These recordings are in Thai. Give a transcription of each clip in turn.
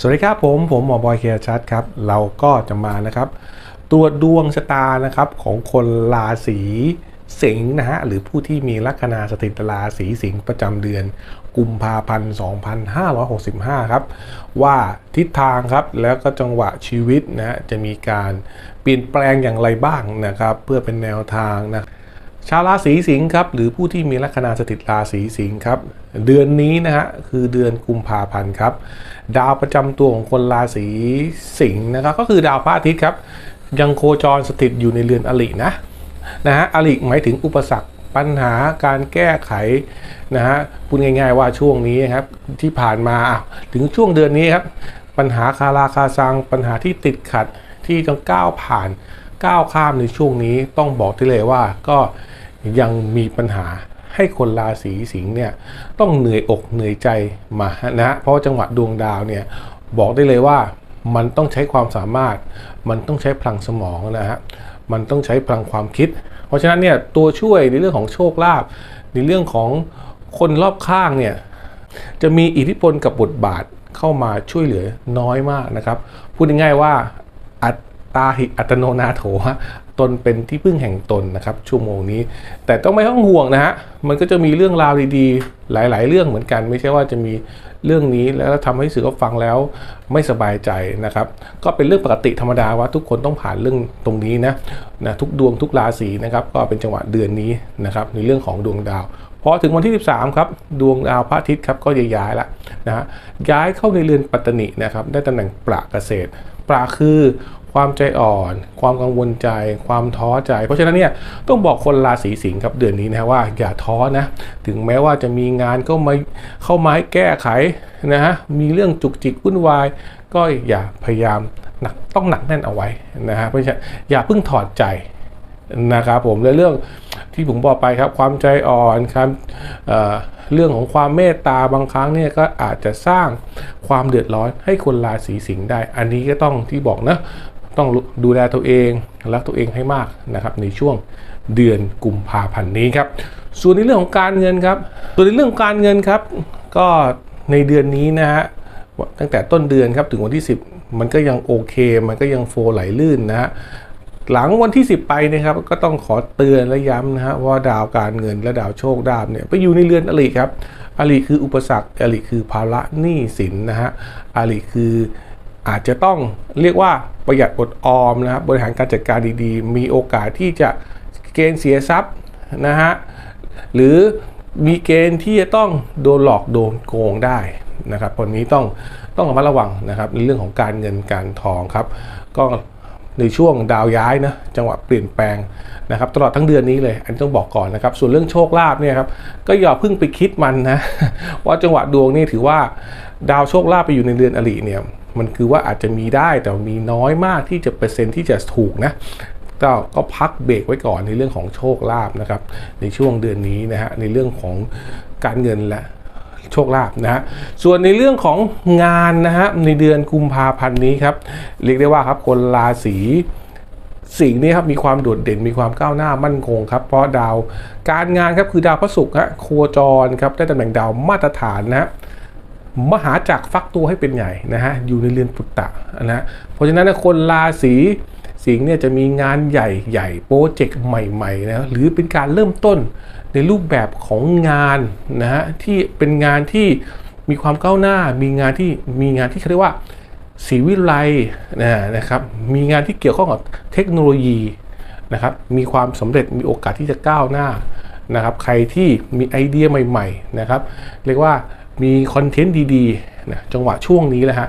สวัสดีครับผม ผมหมอบอยเคียร์ชัดครับ เราก็จะมานะครับตรวจดวงชะตานะครับของคนราศีสิงห์นะฮะหรือผู้ที่มีลัคนาสถิตราศีสิงห์ประจำเดือน กุมภาพันธ์2565 ครับ ว่าทิศทางครับแล้วก็จังหวะชีวิตนะฮะจะมีการเปลี่ยนแปลงอย่างไรบ้างนะครับ เพื่อเป็นแนวทางนะ ชาวราศีสิงห์ครับหรือผู้ที่มีลัคนาสถิตราศีสิงห์ครับเดือนนี้นะฮะคือเดือนกุมภาพันธ์ครับดาวประจำตัวของคนราศีสิงห์นะครับก็คือดาวพระอาทิตย์ครับยังโคจรสถิตอยู่ในเรือนอรินะนะฮะอริหมายถึงอุปสรรคปัญหาการแก้ไขนะฮะพูดง่าย ๆ ว่าช่วงนี้ครับที่ผ่านมาถึงช่วงเดือนนี้ครับปัญหาคาราคาซังปัญหาที่ติดขัดที่ต้องก้าวผ่าน ก้าวข้ามในช่วงนี้ต้องบอกได้เลยว่าก็ยังมีปัญหาให้คนราศีสิงห์เนี่ยต้องเหนื่อยอกเหนื่อยใจมานะฮะเพราะจังหวะดวงดาวเนี่ยบอกได้เลยว่ามันต้องใช้ความสามารถ มันต้องใช้พลังสมองนะฮะมันต้องใช้พลังความคิด เพราะฉะนั้นเนี่ยตัวช่วยในเรื่องของโชคลาภในเรื่องของคนรอบข้างเนี่ยจะมีอิทธิพลกับบทบาทเข้ามาช่วยเหลือน้อยมากนะครับ พูดง่ายๆว่าอั ตาหิอัตโนนาโถตนเป็นที่พึ่งแห่งตนนะครับชั่วโมงนี้ แต่ต้องไม่ต้องห่วงนะฮะมันก็จะมีเรื่องราวดีๆ หลาย ๆ เรื่องเหมือนกัน ไม่ใช่ว่าจะมีเรื่องนี้แล้วทำให้สื่อก็ฟังแล้วไม่สบายใจนะครับ ก็เป็นเรื่องปกติธรรมดาว่าทุกคนต้องผ่านเรื่องตรงนี้นะนะทุกดวงทุกราศีนะครับ ก็เป็นจังหวะเดือนนี้นะครับในเรื่องของดวงดาวพอถึงวันที่ 13ครับดวงดาวพระอาทิตย์ครับก็ย้ายละนะฮะย้ายเข้าในเรือนปัตตนินะครับได้ตำแหน่งประเกษตรประคือ ความใจอ่อน ความกังวลใจ ความท้อใจ เพราะฉะนั้นเนี่ยต้องบอกคนราศีสิงห์ครับเดือนนี้นะว่าอย่าท้อนะ ถึงแม้ว่าจะมีงานเข้ามาเข้ามาให้แก้ไขนะฮะมีเรื่องจุกจิกวุ่นวาย ก็อย่าพยายามหนักต้องหนักแน่นเอาไว้นะฮะเพราะฉะนั้นอย่าเพิ่งถอดใจนะครับผมและเรื่องที่ผมบอกไปครับความใจอ่อนครับเเรื่องของความเมตตาบางครั้งเนี่ยก็อาจจะสร้างความเดือดร้อนให้คนราศีสิงห์ได้ อันนี้ก็ต้องที่บอกนะ ต้องดูแลตัวเองรักตัวเองให้มากนะครับในช่วงเดือนกุมภาพันธ์นี้ครับส่วนในเรื่องของการเงินครับส่วนในเรื่องของการเงินครับ ก็ในเดือนนี้นะฮะตั้งแต่ต้นเดือนครับถึงวันที่ 10 มันก็ยังโอเค มันก็ยังโฟไหลลื่นนะฮะหลังวันที่ 10 ไปนะครับก็ต้องขอเตือนและย้ำนะฮะว่าดาวการเงินและดาวโชคดาบเนี่ยไปอยู่ในเรือนอริครับอริคืออุปสรรคอริคือภาระหนี้สินนะฮะอริคือ อาจจะต้องเรียกว่าประหยัดอดออมนะครับบริหารการจัดการดีๆ มีโอกาสที่จะเกณฑ์เสียทรัพย์นะฮะหรือมีเกณฑ์ที่จะต้องโดนหลอกโดนโกงได้นะครับคนนี้ต้องต้องระมัดระวังนะครับในเรื่องของการเงินการทองครับ ก็ในช่วงดาวย้ายนะจังหวะเปลี่ยนแปลงนะครับตลอดทั้งเดือนนี้เลย อันนี้ต้องบอกก่อนนะครับ ส่วนเรื่องโชคลาภเนี่ยครับก็อย่าเพิ่งไปคิดมันนะว่าจังหวะดวงนี่ถือว่าดาวโชคลาภไปอยู่ในเรือนอริเนี่ย มันคือว่าอาจจะมีได้แต่มีน้อยมากที่จะเปอร์เซ็นต์ที่จะถูกนะก็ก็พักเบรกไว้ก่อนในเรื่องของโชคลาภนะครับ ในช่วงเดือนนี้นะฮะในเรื่องของการเงินและโชคลาภนะฮะส่วนในเรื่องของงานนะฮะในเดือนกุมภาพันธ์นี้ครับเรียกได้ว่าครับคนราศีสิงห์นี่ครับมีความโดดเด่นมีความก้าวหน้ามั่นคงครับเพราะดาวการงานครับคือดาวพระศุกร์ฮะโคจรครับได้ตำแหน่งดาวมาตรฐานนะฮะ มหาจักรฟักตัวให้เป็นใหญ่นะฮะอยู่ในเรือนปุตตะนะเพราะฉะนั้นนะคนราศีสิงห์เนี่ยจะมีงานใหญ่ๆโปรเจกต์ใหม่ๆนะหรือเป็นการเริ่มต้นในรูปแบบของงานนะฮะที่เป็นงานที่มีความก้าวหน้า มีงานที่มีงานที่เขาเรียกว่าศรีวิไลนะนะครับมีงานที่เกี่ยวข้องกับเทคโนโลยีนะครับมีความสำเร็จมีโอกาสที่จะก้าวหน้านะครับใครที่มีไอเดียใหม่ๆนะครับเรียกว่า มีคอนเทนต์ดีๆนะจังหวะช่วงนี้แหละฮะ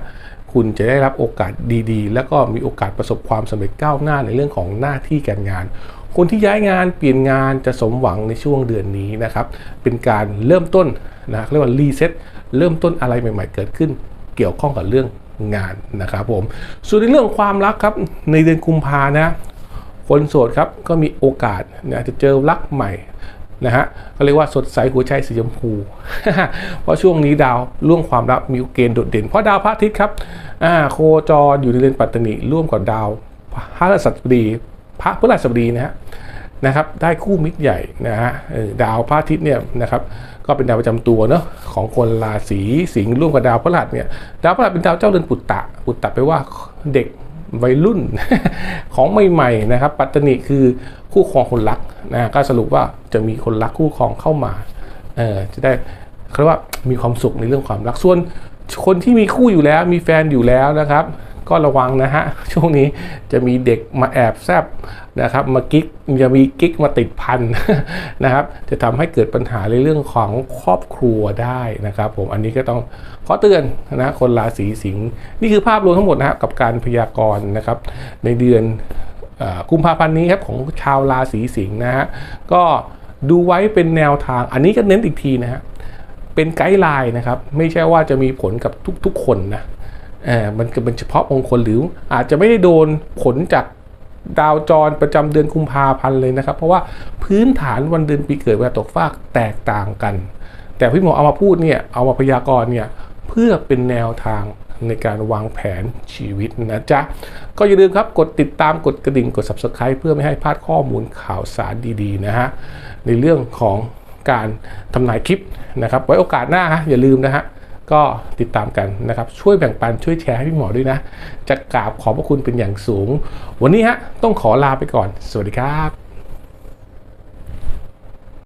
คุณจะได้รับโอกาสดีๆ แล้วก็มีโอกาสประสบความสำเร็จก้าวหน้าในเรื่องของหน้าที่การงาน คนที่ย้ายงานเปลี่ยนงานจะสมหวังในช่วงเดือนนี้นะครับ เป็นการเริ่มต้นนะเรียกว่ารีเซ็ตเริ่มต้นอะไรใหม่ ๆ เกิดขึ้น เกี่ยวข้องกับเรื่องงานนะครับผม ส่วนในเรื่องความรักครับ ในเดือนกุมภานะ คนโสดครับก็มีโอกาสนะจะเจอรักใหม่ นะฮะก็เรียกว่าสดใสหัวใจสีชมพู เพราะช่วงนี้ดาวร่วงความรักมีเกณฑ์โดดเด่น เพราะดาวพระอาทิตย์ครับโคจรอยู่ในเรือนปัตตนิร่วมกับดาวพระราชบดี พระพฤหัสบดีนะฮะนะครับได้คู่มิตรใหญ่นะฮะดาวพระอาทิตย์เนี่ยนะครับก็เป็นดาวประจำตัวเนาะของคนราศีสิงห์ร่วมกับดาวพฤหัสเนี่ยดาวพฤหัสเป็นดาวเจ้าเรือนปุตตะปุตตะแปลว่าเด็ก วัยรุ่นของใหม่ๆนะครับ ปัตตนิคือคู่ครองคนรักนะก็สรุปว่าจะมีคนรักคู่ครองเข้ามาเออจะได้เขาเรียกว่ามีความสุขในเรื่องความรักส่วนคนที่มีคู่อยู่แล้วมีแฟนอยู่แล้วนะครับ ก็ระวังนะฮะ ช่วงนี้จะมีเด็กมาแอบแซบนะครับมากิ๊กจะมีกิ๊กมาติดพันนะครับ จะทำให้เกิดปัญหาในเรื่องของครอบครัวได้นะครับผมอันนี้ก็ต้องขอเตือนนะคนราศีสิงห์นี่คือภาพรวมทั้งหมดนะฮะกับการพยากรณ์นะครับในเดือนกุมภาพันธ์นี้ครับของชาวราศีสิงห์นะฮะก็ดูไว้เป็นแนวทาง อันนี้ก็เน้นอีกทีนะฮะเป็นไกด์ไลน์นะครับ ไม่ใช่ว่าจะมีผลกับทุกๆคนนะ ออมันก็เป็นเฉพาะองค์คนหรืออาจจะไม่ได้โดนผลจากดาวจรประจำเดือนกุมภาพันธ์เลยนะครับ เพราะว่าพื้นฐานวันเดือนปีเกิดเวลาตกฟากแตกต่างกัน แต่พี่หมอเอามาพูดเนี่ยเอามาพยากรณ์เนี่ยเพื่อเป็นแนวทางในการวางแผนชีวิตนะจ๊ะ ก็อย่าลืมครับกดติดตามกดกระดิ่งกด subscribe เพื่อไม่ให้พลาดข้อมูลข่าวสารดีๆนะฮะในเรื่องของการทำนายคลิปนะครับ ไว้โอกาสหน้าฮะอย่าลืมนะฮะ ก็ติดตามกันนะครับ ช่วยแบ่งปันช่วยแชร์ให้พี่หมอด้วยนะ จะกราบขอบพระคุณเป็นอย่างสูง วันนี้ฮะต้องขอลาไปก่อน สวัสดีครับ